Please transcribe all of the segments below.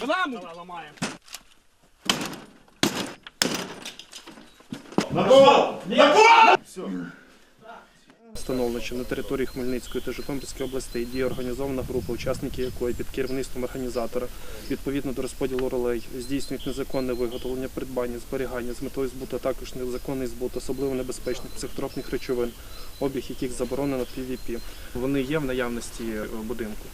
Давай ламаємо. Встановлено, що на території Хмельницької та Житомирської областей діє організована група, учасники якої під керівництвом організатора відповідно до розподілу ролей здійснюють незаконне виготовлення, придбання, зберігання з метою збуту, а також незаконний збут особливо небезпечних психотропних речовин, обіг яких заборонено PVP. Вони є в наявності будинку.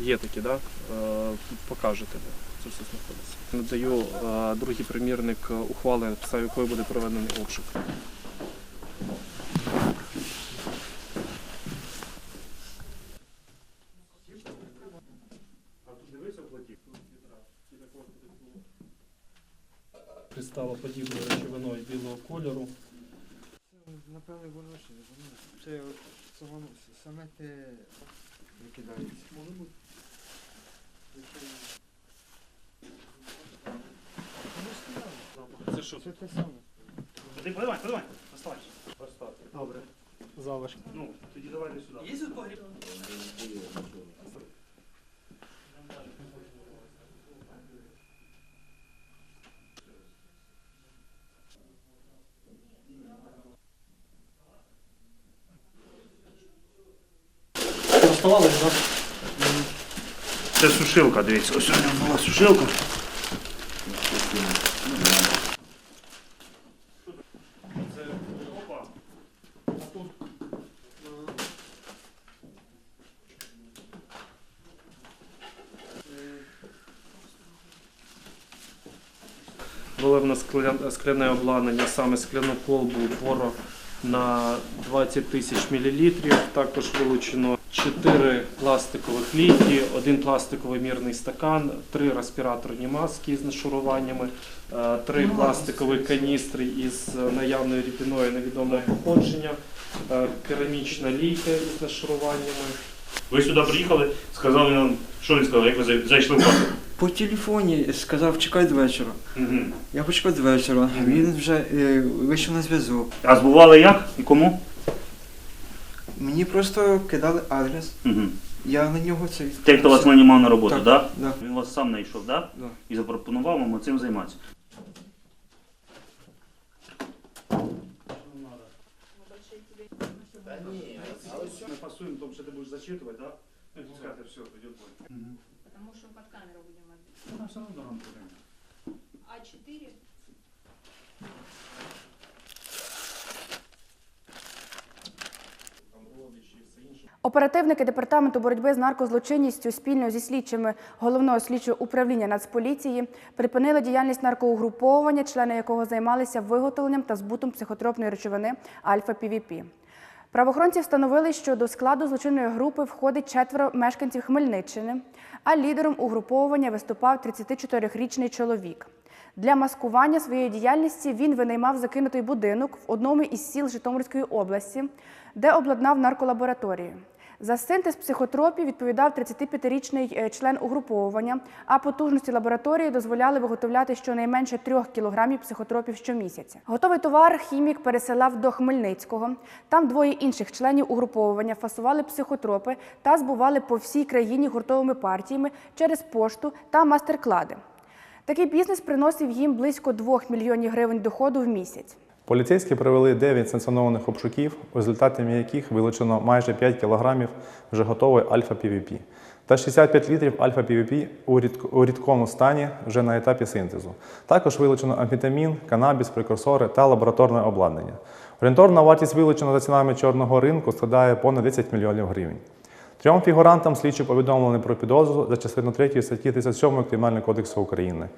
Є такі, да? Е, покажете, де це все знаходиться. Надаю е, другий примірник е, ухвали, на підставі якої буде проведений обшук. Кристало подібною речовиною білого кольору. Напевно, воно ще не воно. Це саме те викидається. Може бути. Це що? Це те саме. Ти подавай, подавай. Оставай. Добре. Залишки. Ну, тоді давай не сюди. Є тут погріб? Оставалось, так? Це сушилка, дивіться. Ось у нього була сушилка. Було в нас скляне обладнання, саме скляну колбу боро на 20 тисяч мілілітрів. Також вилучено 4 пластикових ліки, один пластиковий мірний стакан, 3 респіраторні маски з нашуруваннями, 3 пластикові каністри із наявною рідиною невідомого походження, е, керамічна лійка із нашуруваннями. Ви сюди приїхали, сказали нам, що він сказав, як ви зайшли в хату. По телефоні сказав, чекай до вечора. Угу. Я почекав до вечора. Він вже е, вийшов на зв'язок. А збували як і кому? Мені просто кидали адрес. Угу. Я на нього це Той, хто вас нанімав на роботу, так? Так, Да? да. Він вас сам знайшов, так? Да. І запропонував вам цим займатися. Мы пасуем, том, что ты будешь зачитывать, да? Ну, сказать, все, идет бой. Потому что под камеру будем отбить. Ну, все равно дорогу Оперативники департаменту боротьби з наркозлочинністю спільно зі слідчими головного слідчого управління Нацполіції припинили діяльність наркоугруповування, члени якого займалися виготовленням та збутом психотропної речовини альфа-ПВП. Правоохоронці встановили, що до складу злочинної групи входить четверо мешканців Хмельниччини, а лідером угруповування виступав 34-річний чоловік. Для маскування своєї діяльності він винаймав закинутий будинок в одному із сіл Житомирської області, де обладнав нарколабораторію. За синтез психотропів відповідав 35-річний е, член угруповування, а потужності лабораторії дозволяли виготовляти щонайменше 3 кілограмів психотропів щомісяця. Готовий товар хімік пересилав до Хмельницького. Там двоє інших членів угруповування фасували психотропи та збували по всій країні гуртовими партіями через пошту та мастер-клади. Такий бізнес приносив їм близько 2 мільйонів гривень доходу в місяць. Поліцейські провели 9 санкціонованих обшуків, результатами яких вилучено майже 5 кілограмів вже готової альфа-ПВП та 65 літрів альфа-ПВП у рідк- у рідкому стані вже на етапі синтезу. Також вилучено амфетамін, канабіс, прекурсори та лабораторне обладнання. Орієнтовна вартість вилучена за цінами чорного ринку складає понад 10 мільйонів гривень. Трьом фігурантам слідчі повідомлені про підозру за частину 3 статті 37 Кримінального кодексу України,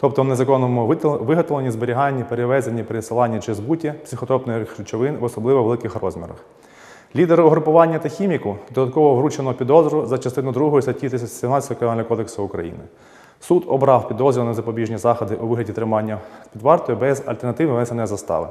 тобто в незаконному виготовленні, зберіганні, перевезенні, пересиланні чи збуті психотропних речовин в особливо великих розмірах. Лідеру угрупування та хіміку додатково вручено підозру за частину 2 статті 317 Кримінального кодексу України. Суд обрав підозрюваних запобіжні заходи у вигляді тримання під вартою без альтернативи винесення застави.